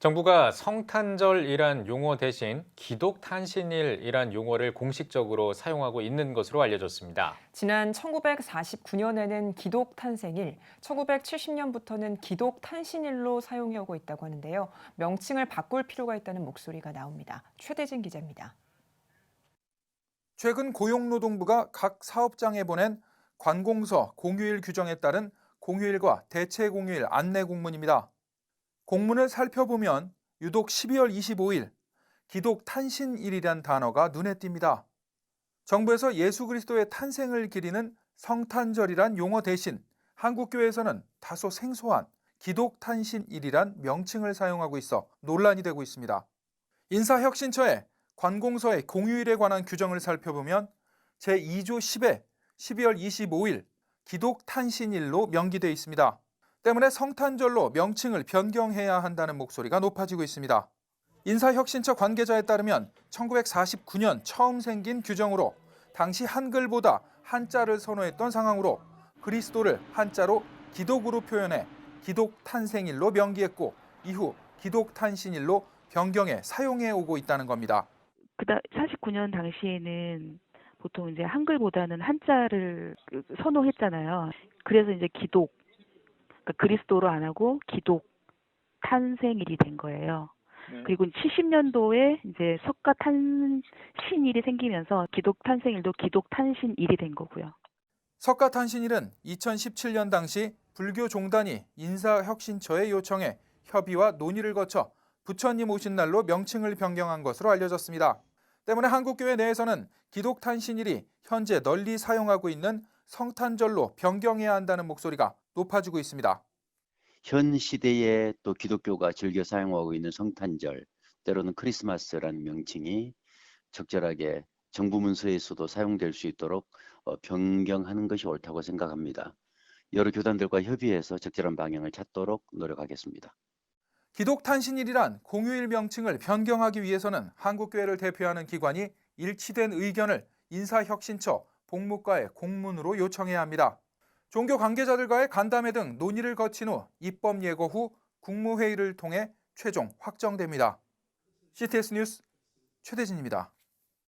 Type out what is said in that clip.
정부가 성탄절이란 용어 대신 기독탄신일이란 용어를 공식적으로 사용하고 있는 것으로 알려졌습니다. 지난 1949년에는 기독 탄생일, 1970년부터는 기독 탄신일로 사용하고 있다고 하는데요. 명칭을 바꿀 필요가 있다는 목소리가 나옵니다. 최대진 기자입니다. 최근 고용노동부가 각 사업장에 보낸 관공서 공휴일 규정에 따른 공휴일과 대체 공휴일 안내 공문입니다. 공문을 살펴보면 유독 12월 25일 기독 탄신일이란 단어가 눈에 띕니다. 정부에서 예수 그리스도의 탄생을 기리는 성탄절이란 용어 대신 한국교회에서는 다소 생소한 기독 탄신일이란 명칭을 사용하고 있어 논란이 되고 있습니다. 인사혁신처에 관공서의 공휴일에 관한 규정을 살펴보면 제2조 10에 12월 25일 기독 탄신일로 명기돼 있습니다. 때문에 성탄절로 명칭을 변경해야 한다는 목소리가 높아지고 있습니다. 인사혁신처 관계자에 따르면 1949년 처음 생긴 규정으로 당시 한글보다 한자를 선호했던 상황으로 그리스도를 한자로 기독으로 표현해 기독 탄생일로 명기했고 이후 기독 탄신일로 변경해 사용해 오고 있다는 겁니다. 그다 49년 당시에는 보통 이제 한글보다는 한자를 그 선호했잖아요. 그래서 이제 기독 그러니까 그리스도로 안 하고 기독 탄생일이 된 거예요. 그리고 70년도에 이제 석가 탄신일이 생기면서 기독 탄생일도 기독 탄신일이 된 거고요. 석가 탄신일은 2017년 당시 불교 종단이 인사혁신처에 요청해 협의와 논의를 거쳐 부처님 오신 날로 명칭을 변경한 것으로 알려졌습니다. 때문에 한국교회 내에서는 기독 탄신일이 현재 널리 사용하고 있는 성탄절로 변경해야 한다는 목소리가 높아지고 있습니다. 현 시대에 또 기독교가 즐겨 사용하고 있는 성탄절, 때로는 크리스마스라는 명칭이 적절하게 정부 문서에서도 사용될 수 있도록 어, 변경하는 것이 옳다고 생각합니다. 여러 교단들과 협의해서 적절한 방향을 찾도록 노력하겠습니다. 기독 탄신일이란 공휴일 명칭을 변경하기 위해서는 한국교회를 대표하는 기관이 일치된 의견을 인사혁신처 복무과에 공문으로 요청해야 합니다. 종교 관계자들과의 간담회 등 논의를 거친 후 입법 예고 후 국무회의를 통해 최종 확정됩니다. CTS 뉴스 최대진입니다.